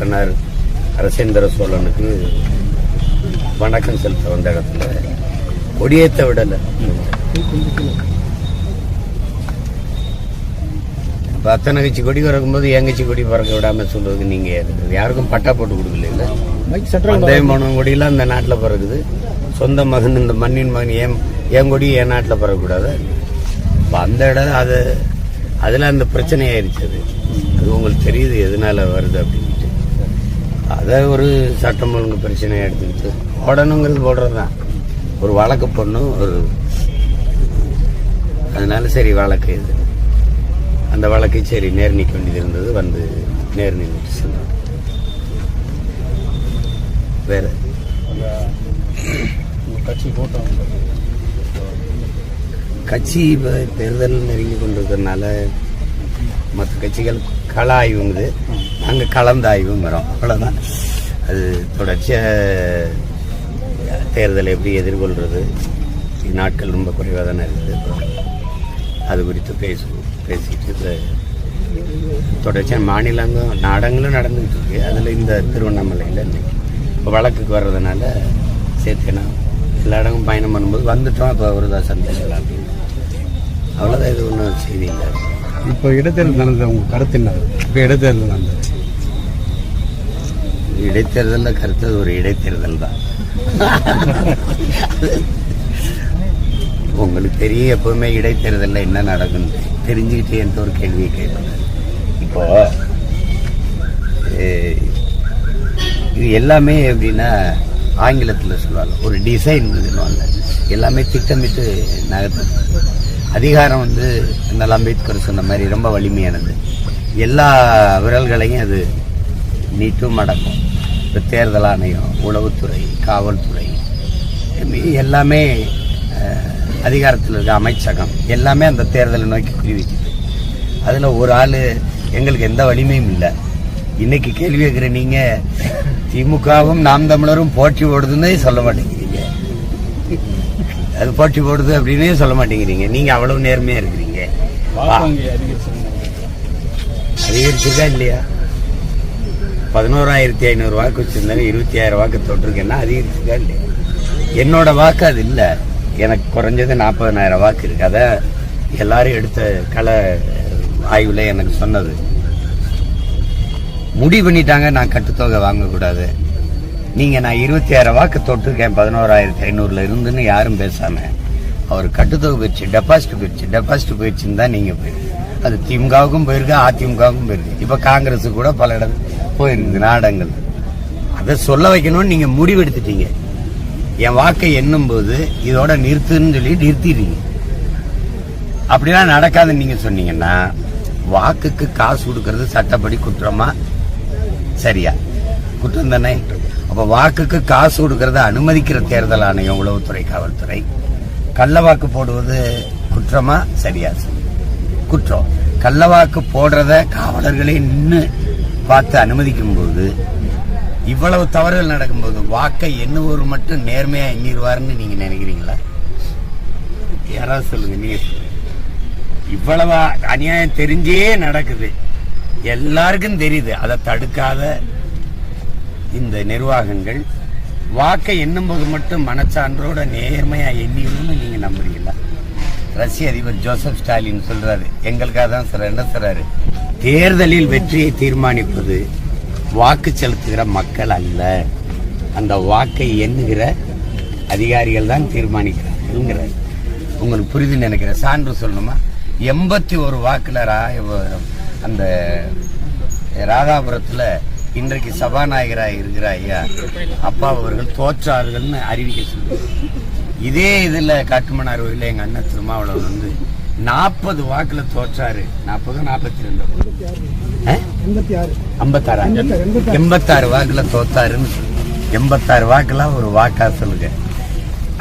பாட்டனார் அரசேந்திர சோழனுக்கு வணக்கம் செலுத்த வந்த இடத்துல. கொடியேற்ற விடலை. அத்தனை கட்சி கொடி பறக்கும்போது என் கட்சி கொடி பறக்க விடாம சொல்றதுக்கு நீங்க யாரு? யாருக்கும் பட்டா போட்டு கொடுக்கல பந்தயமானம் கொடியெல்லாம் இந்த நாட்டில் பறக்குது. சொந்த மகன் இந்த மண்ணின் மகன் ஏன் என் கொடி என் நாட்டில் பறக்கக்கூடாது. இப்போ அந்த இடம் அது அதில் அந்த பிரச்சனை ஆயிடுச்சு அது. அது உங்களுக்கு தெரியுது எதனால வருது அப்படின்ட்டு அதை ஒரு சட்டம் ஒழுங்கு பிரச்சனையாக எடுத்துக்கிட்டு ஓடணுங்கிறது ஓடுறது தான் ஒரு வழக்கு பொண்ணு ஒரு அதனால சரி வழக்கு இது. அந்த வழக்கு சரி நேர் நிற்க வேண்டியது இருந்தது வந்து நேர் நின்றுட்டு சென்றோம் வேற. கட்சி கூட்டம் கட்சி இப்போ தேர்தல் நெருங்கி கொண்டிருக்கிறதுனால மற்ற கட்சிகள் கலாய்வுங்குது. நாங்கள் கலந்தாய்வும் ஆய்வுங்கிறோம் அவ்வளோதான் அது தொடர்ச்சியாக தேர்தலை எப்படி எதிர்கொள்கிறது நாட்கள் ரொம்ப குறைவாக தானே இருக்குது. அது குறித்து பேசுவோம் பேசிட்டு தொடர்ச்சியாக மாநிலங்கும் நாடங்களும் நடந்துகிட்டு இருக்கு. அதில் இந்த திருவண்ணாமலையில் இன்னைக்கு. இப்போ வழக்குக்கு வர்றதுனால சேர்த்துனா எல்லா இடமும் பயணம் பண்ணும்போது வந்துட்டோம். அப்போ ஒரு தான் சந்திக்கலாம் அப்படின்னு. அவ்வளோதான் இது ஒன்றும் செய்தி இல்லை. இப்போ இடைத்தேர்தல் நடந்தது அவங்க கருத்து என்ன? இப்போ இடைத்தேர்தல் நடந்தது. இடைத்தேர்தலில் கருத்து ஒரு இடைத்தேர்தல் தான். உங்களுக்கு தெரியும் எப்பவுமே இடைத்தேர்தலில் என்ன நடக்குன்னு. தெரிஞ்சுக்கிட்டு என்கிட்ட ஒரு கேள்வியை கேட்பேன் இப்போ இது எல்லாமே எப்படின்னா ஆங்கிலத்தில் சொல்லுவாங்க. ஒரு டிசைன் சொல்லுவாங்க. எல்லாமே திட்டமிட்டு நகர்த்து அதிகாரம் வந்து நல்ல அம்பேத்கர் சொன்ன மாதிரி ரொம்ப வலிமையானது. எல்லா விரல்களையும் அது நீட்டும் அடக்கும். இப்போ தேர்தல் ஆணையம் உளவுத்துறை காவல்துறை எல்லாமே அதிகாரத்தில் இருக்க அமைச்சகம் எல்லாமே அந்த தேர்தலை நோக்கி குறிவிக்குது அதில் ஒரு ஆள் எங்களுக்கு எந்த வலிமையும் இல்லை. இன்னைக்கு கேள்வி கேட்குற நீங்கள் திமுகவும் நாம் தமிழரும் போட்டி ஓடுதுன்னே சொல்ல மாட்டேங்கிறீங்க. அது போட்டி போடுது அப்படின்னே சொல்ல மாட்டேங்கிறீங்க. நீங்கள் அவ்வளவு நேர்மையாக இருக்கிறீங்க. அதிகரிச்சிருக்கா இல்லையா? பதினோராயிரத்தி ஐநூறு வாக்கு வச்சிருந்தாலும் இருபத்தி ஆயிரம் வாக்கு தொட்டிருக்கேன்னா அதிகரிச்சிருக்கா இல்லையா? என்னோட வாக்கு அது இல்லை. எனக்கு குறைஞ்சது நாற்பதனாயிரம் வாக்கு இருக்கு. அதை எல்லாரும் எடுத்த கள ஆய்வில் எனக்கு சொன்னது. முடிவு பண்ணிட்டாங்க நான் கட்டுத்தொகை வாங்கக்கூடாது. நீங்கள் நான் இருபத்தி ஆயிரம் வாக்கு தொட்டிருக்கேன் பதினோராயிரத்தி ஐநூறுல இருந்துன்னு யாரும் பேசாமல் அவர் கட்டுத்தொகை போயிடுச்சு டெபாசிட் போயிடுச்சு டெபாசிட் போயிடுச்சுன்னு தான் நீங்கள் போயிருக்கு அது திமுகவுக்கும் போயிருக்கு அதிமுகவுக்கும் போயிருக்கு. இப்போ காங்கிரஸு கூட பல இடம் போயிருக்கு நாடங்கள் அதை சொல்ல வைக்கணும்னு நீங்கள் முடிவெடுத்துட்டீங்க என் வாக்கை எண்ணும்போது இதோட நிறுத்துன்னு சொல்லி நிறுத்திடுறீங்க. அப்படிலாம் நடக்காதுன்னு நீங்கள் சொன்னீங்கன்னா வாக்குக்கு காசு கொடுக்கறது சட்டப்படி குற்றமாக சரியா? குற்றம் தானே அப்ப வாக்குக்கு காசு கொடுக்கறத அனுமதிக்கிற தேர்தல் ஆணையம் உளவுத்துறை காவல்துறை. கள்ள வாக்கு போடுவது குற்றமா? சரியா குற்றம். கள்ள வாக்கு போடுறத காவலர்களே நின்று பார்த்து அனுமதிக்கும் போது இவ்வளவு தவறுகள் நடக்கும்போது வாக்கை எண்ணுவோர் மட்டும் நேர்மையா எண்ணிடுவாருன்னு நீங்க நினைக்கிறீங்களா? யாராவது சொல்லுங்க நீங்க இவ்வளவு அநியாயம் தெரிஞ்சே நடக்குது. எல்லாருக்கும் தெரியுது. அதை தடுக்காத இந்த நிர்வாகங்கள். வாக்கை எண்ணும்போது மட்டும் மனச்சான்றோட நேர்மையா எண்ணிடணும்னு நீங்க நம்புறீங்களா? ரஷ்ய அதிபர் ஜோசப் ஸ்டாலின் சொல்றாரு. எங்களுக்காக தான் சார் என்ன சொல்றாரு தேர்தலில் வெற்றியை தீர்மானிப்பது வாக்கு செலுத்துகிற மக்கள் அல்ல. அந்த வாக்கை எண்ணுகிற அதிகாரிகள் தான் தீர்மானிக்கிறாங்கிறார் உங்களுக்கு புரிதுன்னு நினைக்கிறேன். சான்று சொல்லணுமா? எண்பத்தி ஒரு வாக்குல அந்த ராதாபுரத்தில் இன்றைக்கு சபாநாயகராக இருக்கிற ஐயா அப்பா அவர்கள் தோற்றார்கள்னு அறிவிக்க சொல்லுவார் இதே இதில் காட்டுமன்னார் கோயிலில் எங்கள் அண்ணன் திருமாவளவன் வந்து நாற்பது வாக்கில் தோற்றாரு. நாற்பது நாற்பத்தி ரெண்டு ஆறு ஐம்பத்தாறு? எண்பத்தாறு வாக்கில் தோத்தாருன்னு எண்பத்தாறு வாக்கெல்லாம் ஒரு வாக்கா சொல்லுங்க.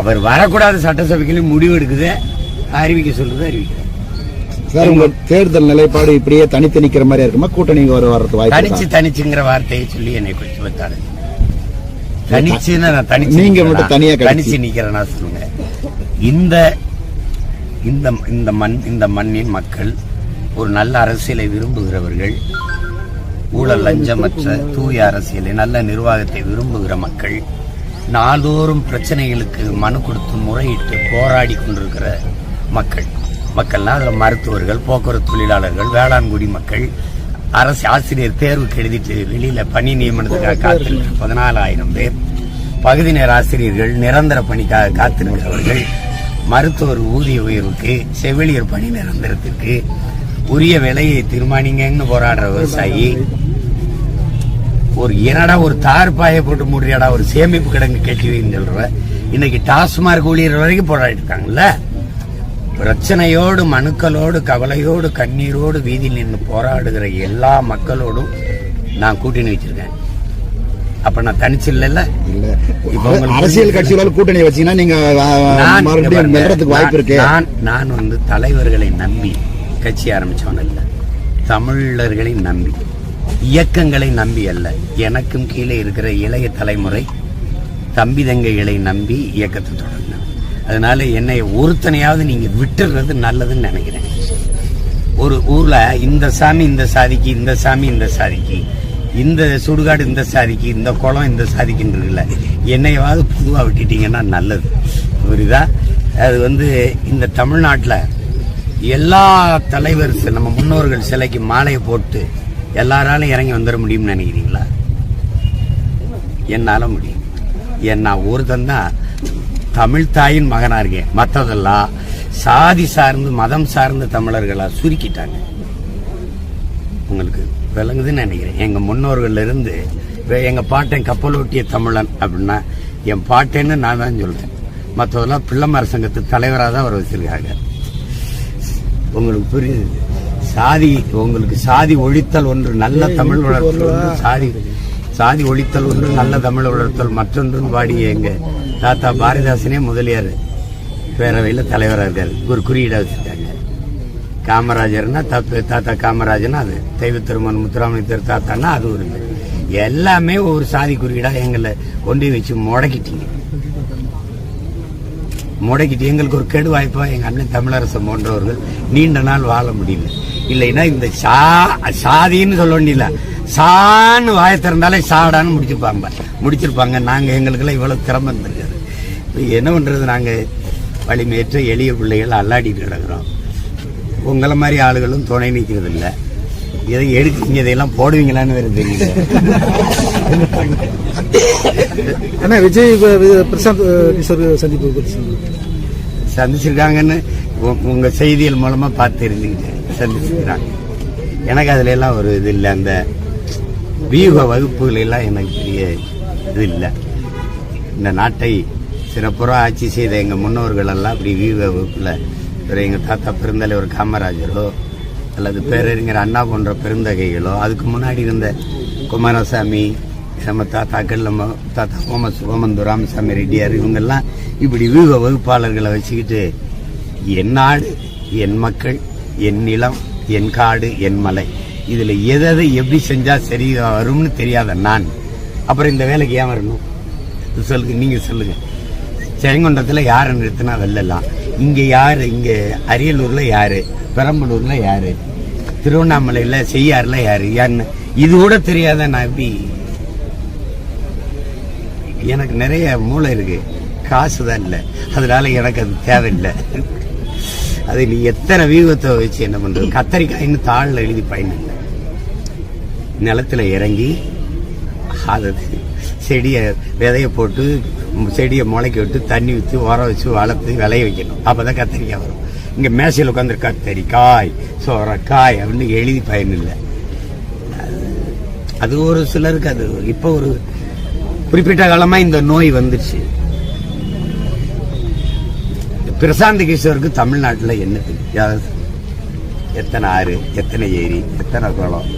அவர் வரக்கூடாது சட்டசபைக்குன்னு முடிவு எடுக்குது. அறிவிக்க சொல்லுது அறிவிக்கிறார் சார் உங்க தேர்தல் நிலைப்பாடு இப்படியே தனித்து நிக்கிற மாதிரி இருக்குமா கூட்டணி வர வர்றது வாய்ப்பு தனிச்சு? தனிச்சுங்கிற வார்த்தையை சொல்லி என்னை குறிச்சு வைத்தாரு தனிச்சுன்னா நான் தனிச்சு நீங்க? மட்டும் தனியா. தனிச்சு நிக்கிறேனா சொல்லுங்க இந்த இந்த இந்த மண் இந்த மண்ணின் மக்கள் ஒரு நல்ல அரசியலை விரும்புகிறவர்கள் ஊழல் லஞ்சமற்ற தூய அரசியலை நல்ல நிர்வாகத்தை விரும்புகிற மக்கள் நாள்தோறும் பிரச்சனைகளுக்கு மனு கொடுத்து முறையிட்டு போராடி கொண்டிருக்கிற மக்கள் மக்கள்லாம் அதில் மருத்துவர்கள் போக்குவரத்து தொழிலாளர்கள் வேளாண்குடி மக்கள் அரசு ஆசிரியர் தேர்வுக்கு எழுதிட்டு வெளியில் பணி நியமனத்துக்காக காத்திருக்கிற பதினாலாயிரம் பேர். பகுதி நேர ஆசிரியர்கள் நிரந்தர பணிக்காக காத்திருக்கிறவர்கள். மருத்துவர் ஊதிய உயர்வுக்கு செவிலியர் பணி நிரந்தரத்திற்கு உரிய விலையை தீர்மானிங்கன்னு போராடுற விவசாயி. ஒரு என்னடா ஒரு தார் பாயை போட்டு மூடுறியாடா ஒரு சேமிப்பு கிடங்கு கட்டி வைன்னு சொல்ற இன்னைக்கு டாஸ்மார்க் ஊழியர் வரைக்கும் போராடிட்டு இருக்காங்கல்ல? பிரச்சனையோடு மனுக்களோடு கவலையோடு கண்ணீரோடு வீதியில் நின்று போராடுகிற எல்லா மக்களோடும் நான் கூட்டணி வச்சிருக்கேன். அப்ப நான் தனிச்சு இல்ல. அரசியல் கட்சிகளோட கூட்டணி வச்சீங்கன்னா நீங்க வாய்ப்பு இருக்கு. நான் நான் வந்து தலைவர்களை நம்பி கட்சி ஆரம்பிச்சவன் அல்ல. தமிழர்களை நம்பி இயக்கங்களை நம்பி அல்ல. எனக்கும் கீழே இருக்கிற இளைய தலைமுறை தம்பி தங்கைகளை நம்பி இயக்கத்தை தொடங்கினேன் அதனால என்னை ஒருத்தனையாவது நீங்க விட்டுறது நல்லதுன்னு நினைக்கிறேன். ஒரு ஊர்ல இந்த சாமி இந்த சாதிக்கு இந்த சாமி இந்த சாதிக்கு இந்த சுடுகாடு இந்த சாதிக்கு இந்த குளம் இந்த சாதிக்குன்னு இருக்குல்ல என்னையாவது பொதுவாக விட்டுட்டீங்கன்னா நல்லது. புரியுதா? அது வந்து இந்த தமிழ்நாட்டில் எல்லா தலைவர் நம்ம முன்னோர்கள் சிலைக்கு மாலையை போட்டு எல்லாராலும் இறங்கி வந்துட முடியும்னு நினைக்கிறீங்களா? என்னால் முடியும். ஏன் நான் ஒருத்தன் தான் தமிழ் தாயின் மகனா இருக்கேன் மற்றதெல்லாம் சாதி சார்ந்து மதம் சார்ந்த தமிழர்களா சுருக்கிட்டாங்க. உங்களுக்கு விளங்குதுன்னு நினைக்கிறேன். எங்க முன்னோர்கள்ல இருந்து எங்க பாட்டன் கப்பல் ஓட்டிய தமிழன் அப்படின்னா என் பாட்டேன்னு நான் தான் சொல்றேன். மற்றதெல்லாம் பிள்ளைமார் சங்கத்து தலைவராக தான் அவர் வச்சிருக்காங்க. உங்களுக்கு புரியுது? சாதி உங்களுக்கு சாதி ஒழித்தல் ஒன்று நல்ல தமிழ் ஒன்று சாதி சாதி ஒழித்தல் ஒன்று நல்ல தமிழ் வளர்த்தல் மற்றொன்றும் பாடிய எங்க தாத்தா பாரதிதாசனே முதலியார். பேரவையில் தலைவராக இருக்கார். ஒரு குறியீடா வச்சிருக்காங்க. காமராஜர்னா தப்பு தாத்தா காமராஜர்னா அது. தெய்வ திருமன் முத்துராமலிங்கர் தாத்தான்னா அது ஒரு எல்லாமே ஒரு சாதி குறியீடா எங்களை கொண்டு வச்சு முடக்கிட்டீங்க. முடக்கிட்டு எங்களுக்கு ஒரு கெடு வாய்ப்பா எங்க அண்ணன் தமிழரசம் போன்றவர்கள் நீண்ட நாள் வாழ முடியல. இல்லைன்னா இந்த சா சாதின்னு சொல்ல வேண்டியல சான்னு வாயை திறந்தாலே சாடான்னு முடிச்சிருப்பாங்க. முடிச்சிருப்பாங்க. நாங்க எங்களுக்கெல்லாம் இவ்வளவு திறமை இருந்திருக்காது. இப்ப என்ன பண்றது நாங்க? வலிமையற்ற எளிய பிள்ளைகள் அல்லாடிட்டு கிடக்குறோம். உங்களை மாதிரி ஆளுகளும் துணை நிற்கிறது இல்ல இதை எடுக்கிறீங்க இதையெல்லாம் போடுவீங்களான்னு வேற தெரியல. அண்ணா விஜய் பிரசாந்த் கிஷோர் சந்திப்பு. சந்திச்சிருக்காங்கன்னு உ- உங்க செய்திகள் மூலமா பார்த்து இருந்தீங்க சந்திச்சிருக்காங்க. எனக்கு அதுல எல்லாம் ஒரு இது இல்லை. அந்த வியூக வகுப்புகள் எல்லாம் எனக்கு பெரிய இது இல்லை. இந்த நாட்டை சிறப்புறம் ஆட்சி செய்த எங்கள் முன்னோர்கள் எல்லாம் அப்படி வியூக வகுப்பில் ஒரு எங்கள் தாத்தா பெருந்தலைவர் காமராஜரோ அல்லது பேரறிஞர் அண்ணா போன்ற பெருந்தகைகளோ அதுக்கு முன்னாடி இருந்த குமாரசாமி நம்ம தாத்தாக்கள் நம்ம தாத்தா ஹோம சுகமந்து ராமசாமி ரெட்டியார் இவங்கெல்லாம் இப்படி வியூக வகுப்பாளர்களை வச்சுக்கிட்டு என் நாடு என் மக்கள் என் நிலம் என் காடு என் மலை. இதில் எதை எப்படி செஞ்சால் சரி வரும்னு தெரியாத நான். அப்புறம் இந்த வேலைக்கு ஏன் வரணும்? சொல்லுங்க நீங்கள் சொல்லுங்க. செங்கொண்டத்தில் யாரை நிறுத்தினா வெல்லலாம்? இங்கே யார்? இங்கே அரியலூர்ல யார்? பெரம்பலூர்ல யார்? திருவண்ணாமலையில் செய்யாறுல யார்? யாருன்னு இது கூட தெரியாத நான் எப்படி? எனக்கு நிறைய மூளை இருக்கு. காசு தான் இல்லை. அதனால எனக்கு அது தேவையில்லை. அது நீ எத்தனை வியூகத்தை வச்சு என்ன பண்ணுறது கத்தரிக்காயின்னு தாளில் எழுதி பயன் இல்லை. நிலத்துல இறங்கி அதை செடியை விதைய போட்டு செடியை முளைக்க விட்டு தண்ணி ஊற்றி உரம் வச்சு வளர்த்து விளைய வைக்கணும். அப்பதான் கத்தரிக்காய் வரும். இங்கே மேசையில் உட்காந்து கத்தரிக்காய் சோரக்காய் அப்படின்னு எழுதி பயனில்லை அது ஒரு சிலருக்கு அது இப்போ ஒரு குறிப்பிட்ட காலமாக இந்த நோய் வந்துடுச்சு பிரசாந்த் கிஷோருக்கு தமிழ்நாட்டில் என்ன தெரியும்? எத்தனை ஆறு எத்தனை ஏரி எத்தனை குளம்?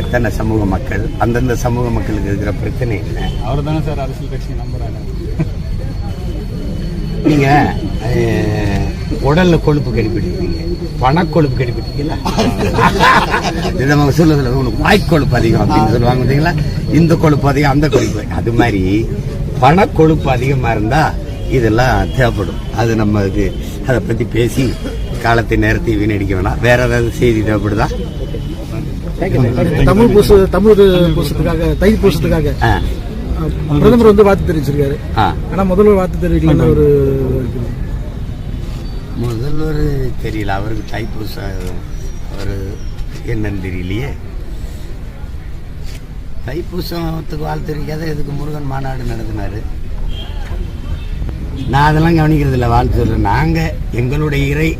எத்தனை சமூக மக்கள் அந்தந்த சமூக மக்களுக்கு இருக்கிற பிரச்சனை என்ன? அவர் தானே சார் அரசியல் கட்சி நம்புறாங்க நீங்க உடல்ல கொழுப்பு கடிப்பிடிக்கிறீங்க பணக்கொழுப்பு கடிப்பிட்டீங்களா இது நம்ம சொல்லுறதுல உனக்கு வாய்க்கொழுப்பு அதிகம் அப்படின்னு சொல்லுவாங்க பார்த்தீங்களா இந்த கொழுப்பு அதிகம் அந்த கொழுப்பு அது மாதிரி பணக்கொழுப்பு அதிகமா இருந்தா இதெல்லாம் தேவைப்படும். அது நம்ம இது அதை பத்தி பேசி காலத்தை நேரத்தை வீணடிக்க வேணாம். வேற ஏதாவது செய்தி தேவைப்படுதா? தமிழ் பூச தமிழ் பூசத்துக்காக தை பூசத்துக்காக பிரதமர் வந்து வாழ்த்து தெரிவிச்சிருக்காரு. ஆனா முதல்வர் வாழ்த்து தெரிவிக்கலன்னு ஒரு முதல்வர் தெரியல அவருக்கு தைப்பூசம் அவர் என்னன்னு தெரியலையே. தைப்பூசத்துக்கு வாழ்த்து தெரிவிக்காத எதுக்கு முருகன் மாநாடு நடத்தினாரு? நான் அதெல்லாம் கவனிக்கிறது இல்லை வாழ்த்து நாங்கள் எங்களுடைய இறை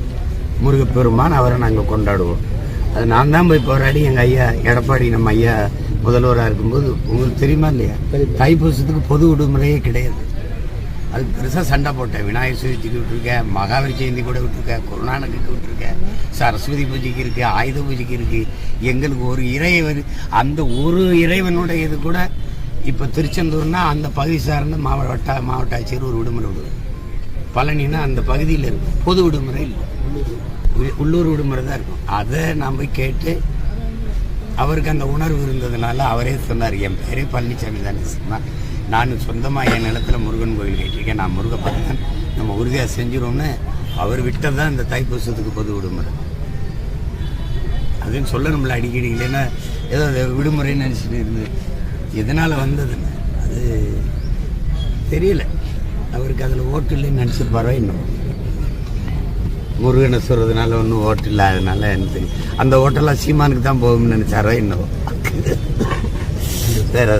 முருகப்பெருமான் அவரை நாங்கள் கொண்டாடுவோம். அது நான் தான் போய் போராடி எங்கள் ஐயா எடப்பாடி நம்ம ஐயா முதல்வராக இருக்கும்போது உங்களுக்கு தெரியுமா இல்லையா? தைப்பூசத்துக்கு பொது விடுமுறையே கிடையாது. அது பெருசாக சண்டை போட்டேன் விநாயகர் சதுர்த்திக்கு விட்டுருக்கேன் மகாவீர் ஜெயந்தி கூட விட்டுருக்கேன் குருநானக்கு விட்டுருக்கேன் சரஸ்வதி பூஜைக்கு இருக்கு ஆயுத பூஜைக்கு இருக்குது எங்களுக்கு ஒரு இறைவன் அந்த ஒரு இறைவனுடைய இது கூட இப்போ திருச்செந்தூர்னா அந்த பகுதி சார்ந்த மாவட்ட மாவட்ட ஆட்சியர் ஒரு விடுமுறை விடுவார். பழனினா அந்த பகுதியில் இருக்கும் பொது விடுமுறை இல்லை. உள்ளூர் விடுமுறை தான் இருக்கும். அதை நான் போய் கேட்டு அவருக்கு அந்த உணர்வு இருந்ததுனால அவரே சொன்னார் என் பேரே பழனிசாமி தானே சொன்னார் நான் சொந்தமாக என் நிலத்துல முருகன் கோயில் கேட்டிருக்கேன் நான் முருக பக்தன். நம்ம உறுதியாக செஞ்சிடும்னு அவர் விட்டது தான் இந்த தைப்பூசத்துக்கு பொது விடுமுறை. அதுன்னு சொல்லணும்ல அடிக்கடி. இல்லைன்னா ஏதோ அது விடுமுறைன்னு நினச்சிட்டு இருந்து எதனால் வந்ததுன்னு? அது தெரியல. அவருக்கு அதில் ஓட்டு இல்லைன்னு நினச்சிருப்பாரோ இன்னும் முருகனை சொல்றதுனால ஒன்றும் ஓட்டு இல்லாதனால எனக்கு அந்த ஓட்டெல்லாம் சீமானுக்கு தான் போகும்னு நினைச்சாரோ இன்னும் வேற